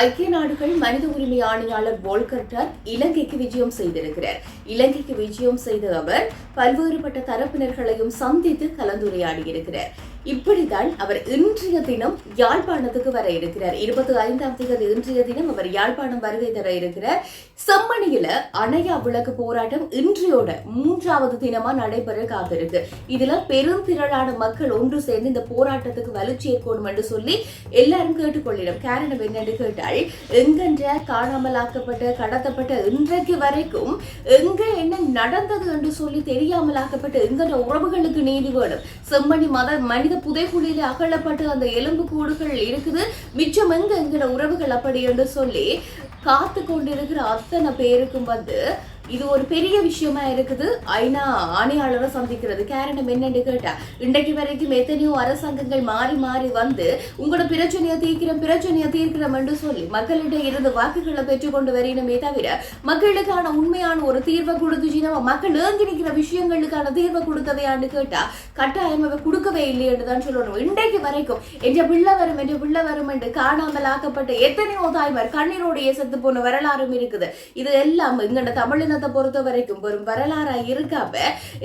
ஐக்கிய நாடுகள் மனித உரிமை ஆணையாளர் போல்கர்டர் இலங்கைக்கு விஜயம் செய்திருக்கிறார். இலங்கைக்கு விஜயம் செய்த அவர் பல்வேறுபட்ட தரப்பினர்களையும் சந்தித்து கலந்துரையாடியிருக்கிறார். இப்படித்தான் அவர் இன்றைய தினம் யாழ்ப்பாணத்துக்கு வர இருக்கிறார். இருபத்தி ஐந்தாம் தேதி இன்றைய தினம் அவர் யாழ்ப்பாணம் வருகை தர இருக்கிறார். செம்மணியில அணையா விளக்கு போராட்டம் இன்றையோட மூன்றாவது தினமா நடைபெற காத்திருக்கு. இதுல பெருந்திரளான மக்கள் ஒன்று சேர்ந்து இந்த போராட்டத்துக்கு வலுச்சேர்க்கணும் என்று சொல்லி எல்லாரும் கேட்டுக்கொள்ளிடும் காரணம் என்னன்னு கேட்டால் எங்கென்ற காணாமலாக்கப்பட்ட கடத்தப்பட்ட இன்றைக்கு வரைக்கும் எங்க என்ன நடந்தது என்று சொல்லி தெரியாமலாக்கப்பட்ட எங்கென்ற உறவுகளுக்கு நீதி வேணும். செம்மணி மத மனித புதைக்குழியில அகழப்பட்டு அந்த எலும்பு கூடுகள் இருக்குது. மிச்சம் எங்க எங்கட உறவுகள் அப்படி என்று சொல்லி காத்து கொண்டிருக்கிற அத்தனை பேருக்கும் வந்து இது ஒரு பெரிய விஷயமா இருக்குது. ஐநா ஆணையாளரை சந்திக்கிறது. காரணம் என்னன்னு கேட்டா இன்றைக்கு வரைக்கும் எத்தனையோ அரசாங்கங்கள் மாறி மாறி வந்து உங்களோட பிரச்சனையை தீர்க்கிறோம் பிரச்சனையை தீர்க்கிறோம் என்று சொல்லி மக்களிடம் இருந்து வாக்குகளை பெற்றுக்கொண்டு வரணுமே தவிர மக்களுக்கான உண்மையான ஒரு தீர்வை கொடுத்துச்சுன்னா மக்கள் ஏங்கி நிற்கிற விஷயங்களுக்கான தீர்வை கொடுக்கவையான்னு கேட்டா கட்டாயம் அவ கொடுக்கவே இல்லையென்று தான் சொல்லணும். இன்றைக்கு வரைக்கும் என்ற பிள்ளை வரும் என்ற பிள்ளை வரும் என்று காணாமல் ஆக்கப்பட்ட எத்தனையோ தாய்மார் கண்ணீரோடைய செத்து போன வரலாறும் இருக்குது. இது எல்லாம் எங்கட தமிழினத்தை பொறுத்த வரைக்கும் வரும் வரலாறா இருக்காம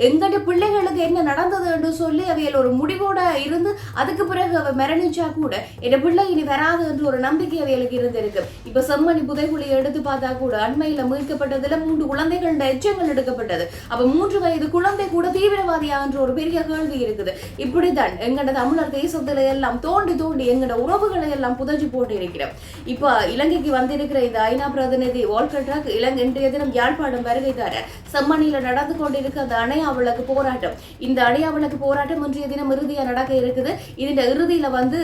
எங்கட பிள்ளைகளுக்கு என்ன நடந்தது என்று சொல்லி அவையில் ஒரு முடிவோட இருந்து அதுக்கு பிறகு அவ மரணிச்சா கூட என் பிள்ளை இனி வராது என்று ஒரு நம்பிக்கை அவைகளுக்கு இருந்திருக்கு. இப்ப செம்மணி புதைகுழி எடுத்து பார்த்தா கூட அண்மையில மீட்கப்பட்டதுல மூன்று குழந்தைகளோட எச்சங்கள் எடுக்கப்பட்டது. அப்ப மூன்று வயது குழந்தை கூட தீவிரவாதியா என்ற ஒரு பெரிய கேள்வி இருக்குது. இப்படித்தான் எங்கட தமிழர் தேசத்துல எல்லாம் தோண்டி தோண்டி எங்கட உறவுகளை எல்லாம் புதைஞ்சு போட்டு இருக்கிறோம் இப்ப இலங்கைக்கு வந்திருக்கிற இந்த ஐநா பிரதிநிதி வால்கட்ராக் இலங்கை இன்றைய தினம் யாழ்ப்பாணம் வருகை தர செம்மணியில நடந்து கொண்டிருக்க அந்த அணையா விளக்கு போராட்டம். இந்த அணையா விளக்கு போராட்டம் இன்றைய தினம் இறுதியா நடக்க இருக்குது. இதன் இறுதியில வந்து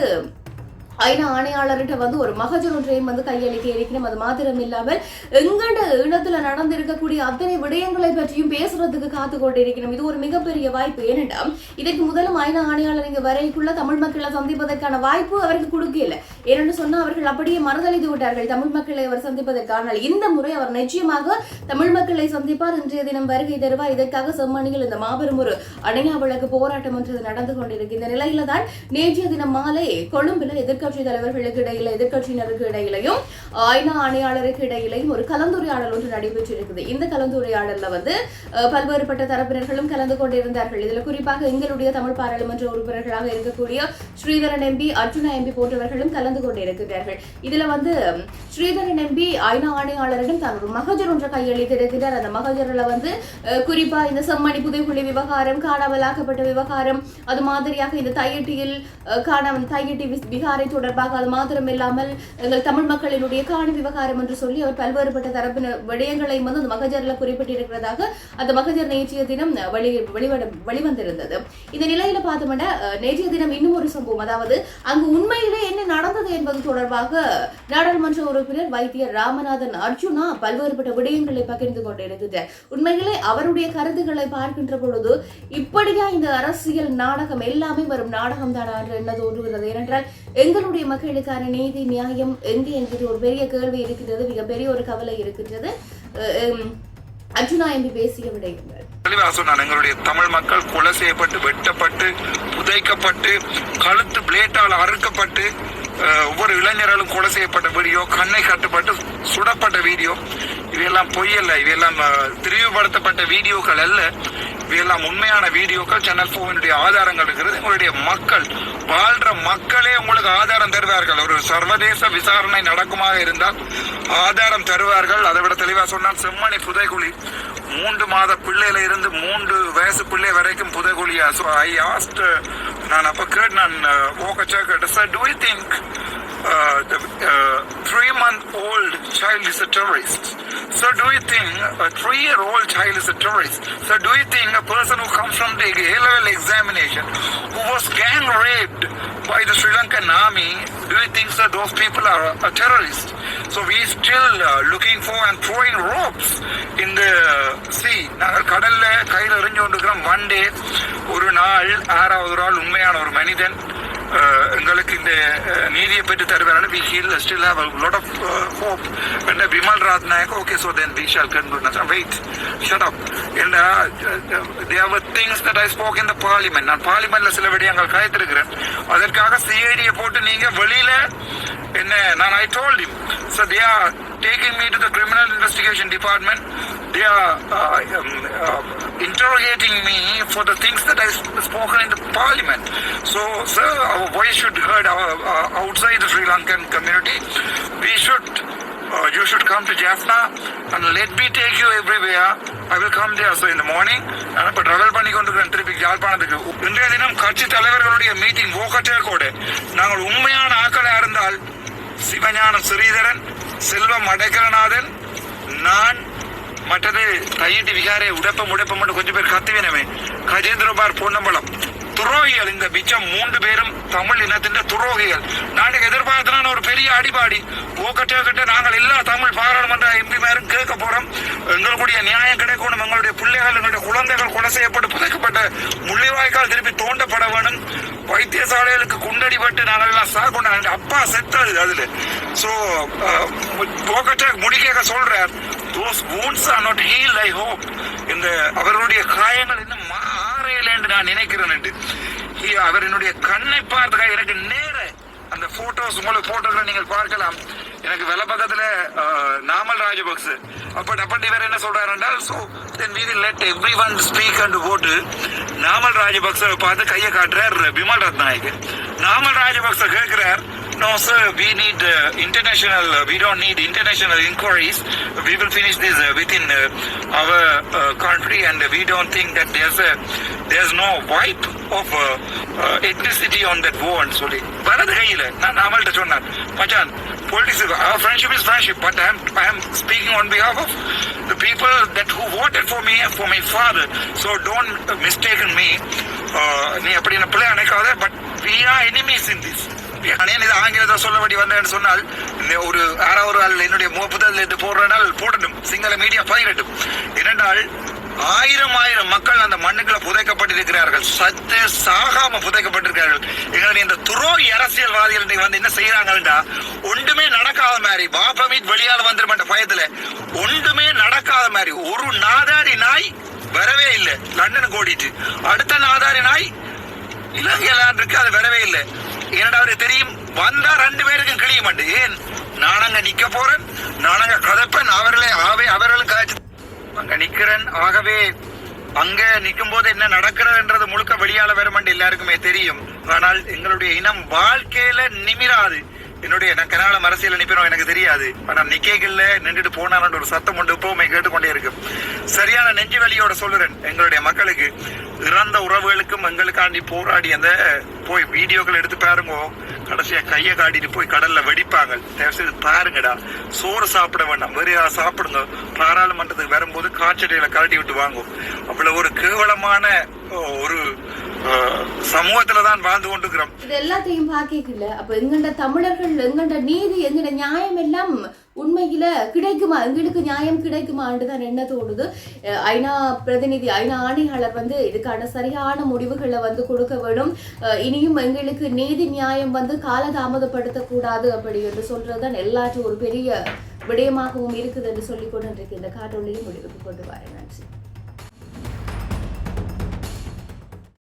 ஐநா ஆணையாளர்கிட்ட வந்து ஒரு மகஜர் ஒன்றையும் வந்து கையளிக்க இருக்கணும் அது மாத்திரம் இல்லாமல் எங்கட இனத்துல நடந்திருக்கக்கூடிய அத்தனை விடயங்களை பற்றியும் பேசுறதுக்கு காத்து கொண்டிருக்கணும் இது ஒரு மிகப்பெரிய வாய்ப்பு. ஏனென்றால் இதற்கு முதலும் ஐநா ஆணையாளர் இங்க வரைக்குள்ள தமிழ் மக்களை சந்திப்பதற்கான வாய்ப்பு அவருக்கு கொடுக்கல. ஏனென்று சொன்னா அவர்கள் அப்படியே மறுதளித்து விட்டார்கள். தமிழ் மக்களை அவர் சந்திப்பதற்கான இந்த முறை அவர் நிச்சயமாக தமிழ் மக்களை சந்திப்பார். இன்றைய தினம் வருகை தருவார் இதற்காக செம்மணியில் இந்த மாபெரும் ஒரு அணையா விளக்கு போராட்டம் என்று நடந்து கொண்டிருக்கு இந்த நிலையில தான் நேற்றைய தினம் மாலை கொழும்புல எதிர்கட்சி தலைவர்களுக்கு இடையில எதிர்கட்சியினருக்கு இடையிலையும் ஐநா ஆணையாளருக்கு இடையிலையும் ஒரு கலந்துரையாடல் ஒன்று நடைபெற்றிருக்குது. இந்த கலந்துரையாடல்ல வந்து அஹ், பல்வேறுபட்ட தரப்பினர்களும் கலந்து கொண்டிருந்தார்கள். இதுல குறிப்பாக எங்களுடைய தமிழ் பாராளுமன்ற உறுப்பினர்களாக இருக்கக்கூடிய ஸ்ரீதரன் எம்பி அர்ஜுனா எம்பி போன்றவர்களும் கலந்து கொண்டிருக்கிறார்கள். இதுல வந்து ஸ்ரீதரன் எம்பி ஐநா ஆணையாளரிடம் தான் ஒரு மகஜர் ஒன்றை கையளித்திருக்கிறார். அந்த மகஜர்ல வந்து குறிப்பா இந்த செம்மணி புதைக்குழி விவகாரம் காணாமலாக்கப்பட்ட விவகாரம் அது மாதிரியாக இந்த தையட்டியில் அஹ், காணாமல் தையிட்டி விகாரை தொடர்பாக அது மாத்திரம் இல்லாமல் எங்கள் தமிழ் மக்களினுடைய காணி விவகாரம் என்று சொல்லி அவர் பல்வேறுபட்ட தரப்பின விடயங்களையும் வந்து அந்த மகஜரில் குறிப்பிட்டிருக்கிறதாக அந்த மகஜர் நேற்றைய தினம் வெளி வெளிவட வெளிவந்திருந்தது. இந்த நிலையில பார்த்தோம்னா நேற்றைய தினம் இன்னும் ஒரு சம்பவம். அதாவது அங்கு உண்மையிலே என்ன நடந்தது என்பது தொடர்பாக நாடாளுமன்ற உறுப்பினர் வைத்தியர் ராமநாதன் அர்ஜுனா பல்வேறுபட்ட விடயங்களை பகிர்ந்து கொண்டிருக்கிறார் உண்மையிலே அவருடைய கருத்துக்களை பார்க்கின்ற பொழுது இப்படியா இந்த அரசியல் நாடகம் எல்லாமே வரும் நாடகம் தானா என்று என்ன தோன்றுகிறது. ஏனென்றால் எங்களுடைய மக்களுக்கான நீதி நியாயம் எங்கே என்கிற ஒரு பெரிய கேள்வி இருக்கிறது மிகப்பெரிய ஒரு கவலை இருக்கின்றது அர்ஜுனா எம்பி பேசிய விடயங்கள். தெளிவாக சொன்னான் எங்களுடைய தமிழ் மக்கள் கொலை செய்யப்பட்டு வெட்டப்பட்டு புதைக்கப்பட்டு கழுத்து பிளேட்டால் அறுக்கப்பட்டு ஒவ்வொரு இளைஞர்களும் கொலை செய்யப்பட்ட வீடியோ கண்ணை கட்டுப்பட்டு சுடப்பட்ட வீடியோ இவையெல்லாம் பொய்யல்ல இவையெல்லாம் திரிவுபடுத்தப்பட்ட வீடியோக்கள் அல்ல. இவையெல்லாம் உண்மையான வீடியோக்கள் சேனல் போவினுடைய ஆதாரங்கள் இருக்கிறது. உங்களுடைய மக்கள் வாழ்ற மக்களே உங்களுக்கு ஆதாரம் தருவார்கள். ஒரு சர்வதேச விசாரணை நடக்குமாக இருந்தால் ஆதாரம் தருவார்கள். அதை விட தெளிவாக சொன்னால் செம்மணி புதைகுழி. மூன்று மாத பிள்ளையில இருந்து மூன்று வயசு பிள்ளை வரைக்கும் புதைகுழியா? ஸோ ஐ ஆஸ்ட் நான் அப்போ கேட்டு நான் ஓகச்சா கேட்டு sir do you think the uh, three month old child is a terrorist. So do you think a three year old child is a terrorist? So do you think a person who comes from the A level examination who was gang raped by the Sri Lankan army, do you think that those people are a, a terrorist? So we still uh, looking for and throwing ropes in the sea. நாங்கள் கடல்ல கையில் எறிஞ்சு கொண்டிருக்கிறோம் one day ஒரு நாள் ஆறாவது ஒரு ஆள் உண்மையான ஒரு மனிதன் எங்களுக்கு இந்த நீதியை பெற்று தருவாரான we will still have lot of hope என்ன Vimal Rathnayake okay so then we shall conclude wait shut up என்ன there things that I spoke in the parliament நான் பார்லிமெண்ட்ல சில விடயங்கள் காய்த்திருக்கிறேன் அதற்காக சிஐடியை போட்டு நீங்க வெளியில என்ன நான் I told him so they taking me to the criminal investigation department they are uh, um, uh, interrogating me for the things that I sp- spoken in the parliament. So, sir, our voice should be heard our, uh, outside the Sri Lankan community. We should, uh, you should come to Jaffna and let me take you everywhere. I will come there so in the morning. நான் இப்போ travel பண்ணி கொண்டிருக்கிறேன் திருப்பி யாழ்ப்பாணத்துக்கு இன்றைய தினம் கட்சி தலைவர்களுடைய மீட்டிங் ஓகட்டேக்கோடு நாங்கள் உண்மையான ஆக்களா இருந்தால் சிவஞானம் ஸ்ரீதரன் செல்வம் அடைக்கலநாதன் நான் மற்றது கையிட்டு விகாரே உடப்பம் உடப்பம் மட்டும் கொஞ்சம் பேர் கத்துவினவே கஜேந்திரபார் பொன்னம்பலம் துரோகிகள் இந்த மிச்சம் மூன்று பேரும் தமிழ் இனத்தின் துரோகிகள் நாளைக்கு எதிர்பார்த்தனான ஒரு பெரிய அடிபாடி ஓக்கட்டே கிட்ட நாங்கள் எல்லா தமிழ் பாராளுமன்ற எம்பிமாரும் கேட்க போறோம் எங்களுடைய நியாயம் கிடைக்கணும் எங்களுடைய பிள்ளைகள் எங்களுடைய குழந்தைகள் கொலை செய்யப்பட்டு புதைக்கப்பட்ட முள்ளிவாய்க்கால் திருப்பி தோண்டப்பட வேணும் வைத்தியசாலைகளுக்கு குண்டடிபட்டு நாங்கள் எல்லாம் சாகணும் அப்பா செத்தது அதுல சோ போக்கட்டே முடிக்க சொல்றார் those wounds are not healed i hope. இந்த அவருடைய காயங்கள் இன்னும் மாறையில என்று நான் நினைக்கிறேன் என்று. அவர் என்னுடைய கண்ணை பார்த்துக்க எனக்கு நேர அந்த போட்டோஸ் உங்களுக்கு போட்டோல நீங்கள் பார்க்கலாம். எனக்கு வெள்ள பக்கத்துல நாமல் ராஜபக்ச அப்ப அப்படி இவர் என்ன சொல்றாரு என்றால் சோ தென் வீதி let everyone speak and போட்டு நாமல் ராஜபக்ச பார்த்து கையை காட்டுறார் விமல் ரத்நாயக் நாமல் ராஜபக்ச கேட்கிறார் No, sir, we need uh, international, uh, we don't need international inquiries. We will finish this uh, within uh, our uh, country and we don't think that there's a, there's no wipe of uh, uh, ethnicity on that war and சொல்லி வலது கையில நான் நாமல்கிட்ட சொன்னேன் மச்சான் politics, our friendship is friendship, but I am, I am speaking on behalf of the people that who voted for me and for my father. So don't uh, mistaken me. Uh, நீ அப்படி என்ன பிள்ளை நினைக்காத but we are enemies in this. நான் ஏன் இது ஆங்கிலத்தை சொல்லபடி வந்தேன்னு சொன்னால் ஒரு யாரோ ஒரு ஆள் என்னுடைய முகப்புதல் எடுத்து போடுறனால் போடணும் சிங்கள மீடியா பயிரட்டும் இரண்டால் ஆயிரம் ஆயிரம் மக்கள் அந்த மண்ணுக்குள்ள புதைக்கப்பட்டிருக்கிறார்கள். சத்து சாகாம புதைக்கப்பட்டிருக்கிறார்கள். எங்களுடைய இந்த துரோகி அரசியல்வாதிகள் வந்து என்ன செய்யறாங்கடா ஒன்றுமே நடக்காத மாதிரி பாபமீட் வெளியால வந்துருமன்ற பயத்துல ஒன்றுமே நடக்காத மாதிரி ஒரு நாதாரி நாய் வரவே இல்லை. லண்டனுக்கு ஓடிட்டு. அடுத்த நாதாரி நாய் இலங்கையில இருக்கு அது வரவே இல்லை. என்னடா அவரு தெரியும்? வந்தா ரெண்டு பேருக்கும் கிளிய மாட்டேன். ஏன்? நான் நிக்க போறேன். நானங்க கதப்பன். அவர்களே ஆவே அவர்களும் காய்ச்சி அங்க நிக்கிறேன். ஆகவே அங்க நிக்கும் போது என்ன நடக்கிறதுன்றது முழுக்க வெளியால வருமென்று எல்லாருக்குமே தெரியும். ஆனால் எங்களுடைய இனம் வாழ்க்கையில நிமிராது. என்னுடைய நான் கனால அரசியல் நினைப்பேனோ எனக்கு தெரியாது. ஆனா நிக்கைகள்ல நின்றுட்டு போனான்னு ஒரு சத்தம் உண்டு. எப்பவுமே கேட்டுக்கொண்டே இருக்கும். சரியான நெஞ்சு வலியோட சொல்லுறேன் எங்களுடைய மக்களுக்கு. இறந்த உறவுகளுக்கும் எங்களுக்காண்டி போராடி அந்த போய் வீடியோக்கள் எடுத்து பாருங்க. கடைசியா கையை காட்டிட்டு போய் கடல்ல வெடிப்பாங்க. தயவு செய்து பாருங்கடா. சோறு சாப்பிட வேண்டாம். வெறும் சாப்பிடுங்க. பாராளுமன்றத்துக்கு வரும்போது காய்ச்சடையில கழட்டி விட்டு வாங்கும் அவ்வளவு ஒரு கேவலமான ஒரு சமூகத்துல தான் வாழ்ந்து கொண்டிருக்கிறோம். இது எல்லாத்தையும் பாக்கல அப்ப எங்கண்ட தமிழர்கள் எங்கண்ட நீதி எங்கட நியாயம் எல்லாம் உண்மையில கிடைக்குமா? எங்களுக்கு நியாயம் கிடைக்குமான்னு தான் என்ன தோணுது? ஐநா பிரதிநிதி ஐநா ஆணையாளர் வந்து இதுக்கான சரியான முடிவுகளை வந்து கொடுக்க வேணும். அஹ் இனியும் எங்களுக்கு நீதி நியாயம் வந்து காலதாமதப்படுத்த கூடாது அப்படி என்று சொல்றதுதான் எல்லாற்றும் ஒரு பெரிய விடயமாகவும் இருக்குது என்று சொல்லிக்கொண்டு இன்றைக்கு இந்த காணொலியை முடிவுக்கு கொண்டு வரேன். நன்றி.